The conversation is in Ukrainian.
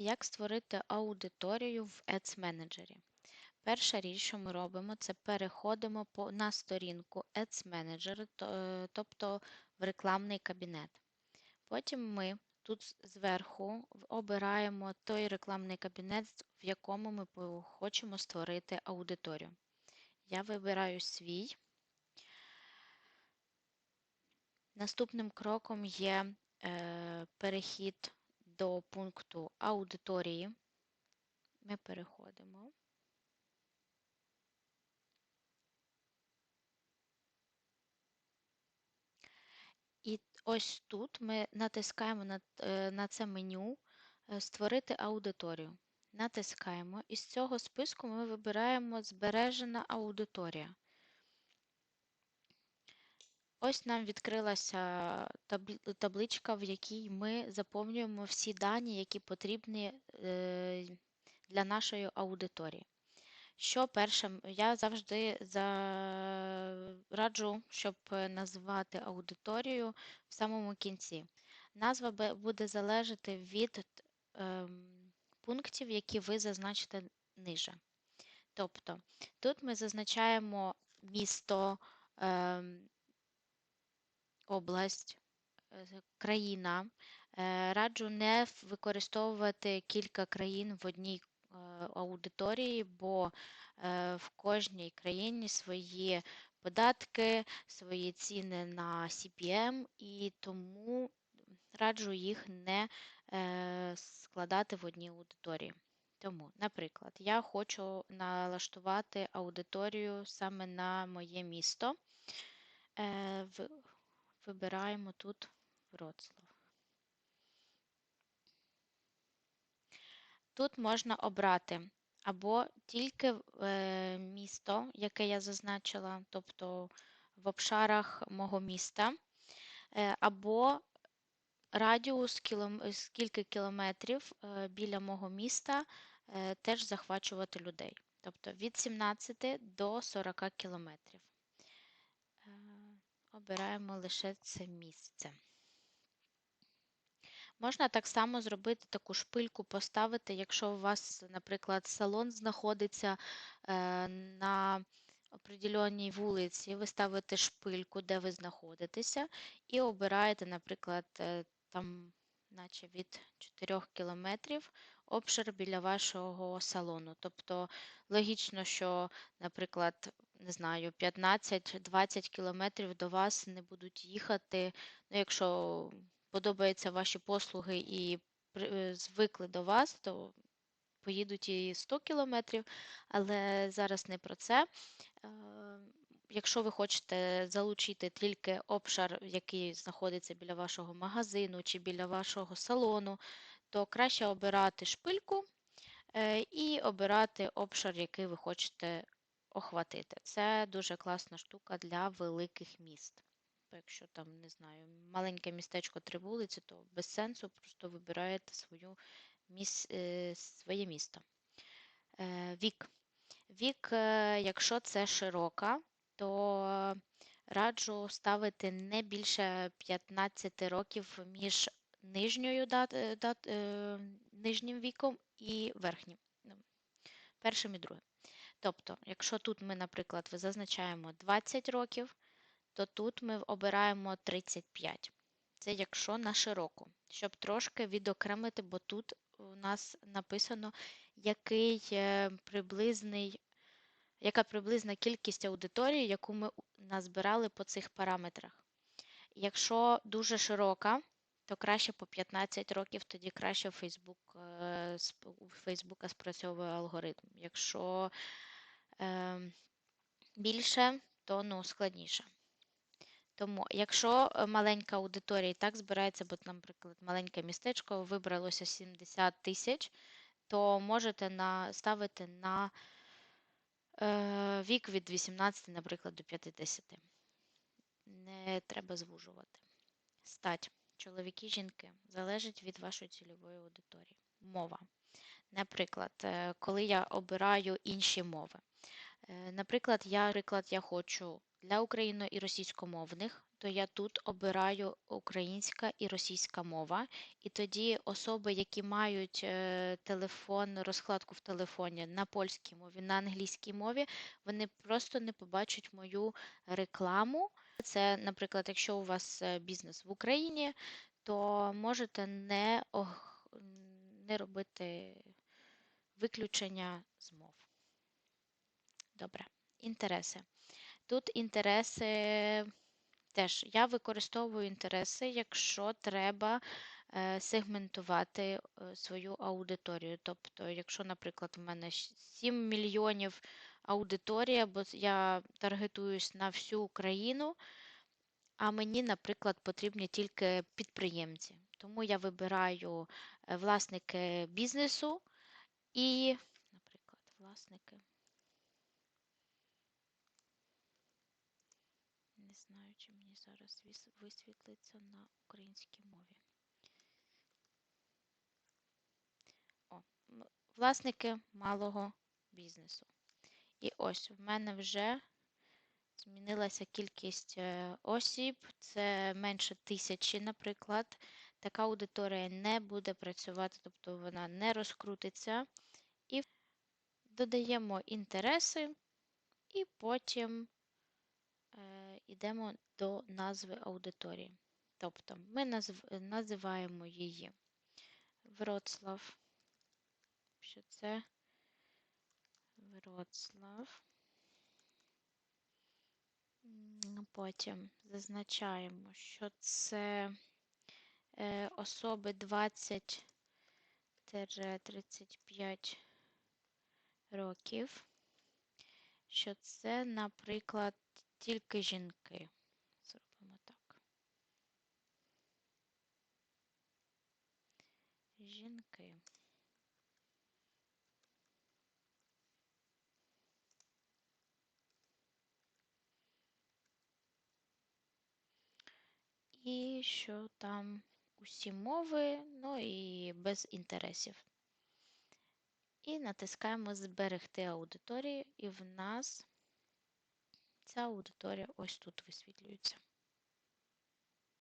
Як створити аудиторію в Ads Manager? Перша річ, що ми робимо, це переходимо на сторінку Ads Manager, е, тобто в рекламний кабінет. Потім ми тут зверху обираємо той рекламний кабінет, в якому ми хочемо створити аудиторію. Я вибираю свій. Наступним кроком є е, перехід до пункту аудиторії. Ми переходимо. І ось тут ми натискаємо на, е, це меню е, Створити аудиторію. Натискаємо. Із цього списку ми вибираємо Збережена аудиторія. Ось нам відкрилася табличка, в якій ми заповнюємо всі дані, які потрібні е, для нашої аудиторії. Що перше, я завжди раджу, щоб е, назвати аудиторію в самому кінці. Назва буде залежати від ем, пунктів, які ви зазначите ниже. Тобто, тут ми зазначаємо місто, ем, область, е, країна. Е, Раджу не використовувати кілька країн в одній е, аудиторії, бо в кожній країні свої податки, свої ціни на CPM, і тому раджу їх не складати в одній аудиторії. Тому, наприклад, я хочу налаштувати аудиторію саме на моє місто. Вибираємо тут Вроцлав. Тут можна обрати або тільки е, місто, яке я зазначила, тобто в обшарах мого міста, е, або радіус скільки кілометрів е, біля мого міста теж захвачувати людей. Тобто від 17 до 40 кілометрів. Обираємо лише це місце. Можна так само зробити таку шпильку, поставити, якщо у вас, наприклад, салон знаходиться е, на определеній вулиці, ви ставите шпильку, де ви знаходитеся, і обираєте, наприклад, е, там, наче від 4 кілометрів обшир біля вашого салону. Тобто логічно, що, наприклад, не знаю, 15-20 кілометрів до вас не будуть їхати, ну, якщо подобаються ваші послуги і е, звикли до вас, то поїдуть і 100 кілометрів, але зараз не про це. Е, Якщо ви хочете залучити тільки обшар, який знаходиться біля вашого магазину чи біля вашого салону, то краще обирати шпильку е, і обирати обшар, який ви хочете охватити. Це дуже класна штука для великих міст. Якщо там, не знаю, маленьке містечко три вулиці, то без сенсу просто вибираєте свою міс... е, своє місто. Е, Вік. Вік, якщо це широка, то раджу ставити не більше 15 років між нижньою дат... е, дат... е, нижнім віком і верхнім, ну, першим і другим. Тобто, якщо тут ми, наприклад, зазначаємо 20 років, то тут ми обираємо 35. Це якщо на широку, щоб трошки відокремити, бо тут у нас написано, який е, приблизний, яка приблизна кількість аудиторії, яку ми назбирали по цих параметрах. Якщо дуже широка, то краще по 15 років, тоді краще е, у Фейсбука спрацьовує алгоритм. Якщо е, більше, то ну, складніше. Тому, якщо е, маленька аудиторія і так збирається, бо, наприклад, маленьке містечко вибралося 70 тисяч, то можете на, ставити на е, вік від 18, наприклад, до 50. Не треба звужувати. Стать. Чоловіки, жінки залежить від вашої цільової аудиторії. Мова. Наприклад, е, коли я обираю інші мови. Е, Наприклад, я, наприклад, я хочу для україно- і російськомовних, то я тут обираю українська і російська мова. І тоді особи, які мають е, телефон, розкладку в телефоні на польській мові, на англійській мові, вони просто не побачать мою рекламу. Це, наприклад, якщо у вас е, бізнес в Україні, то можете не, не робити виключення з мов. Добре, інтереси. Тут інтереси теж я використовую інтереси, якщо треба е, сегментувати е, свою аудиторію. Тобто, якщо, наприклад, в мене щ- 7 мільйонів аудиторія, бо я таргетуюсь на всю Україну, а мені, наприклад, потрібні тільки підприємці. Тому я вибираю е, власники бізнесу і, наприклад, власники. Знаю, чи мені зараз висвітлиться на українській мові. О, власники малого бізнесу. І ось в мене вже змінилася кількість е, осіб, це менше тисячі, наприклад. Така аудиторія не буде працювати, тобто вона не розкрутиться. І додаємо інтереси, і потім йдемо до назви аудиторії. Тобто ми назв- називаємо її Вроцлав, що це Вроцлав. Потім зазначаємо, що це е, особи 20-35 років, що це, наприклад, тільки жінки. Зробимо так. Жінки. І що там усі мови, ну і без інтересів. І натискаємо Зберегти аудиторію, і в нас ця аудиторія ось тут висвітлюється.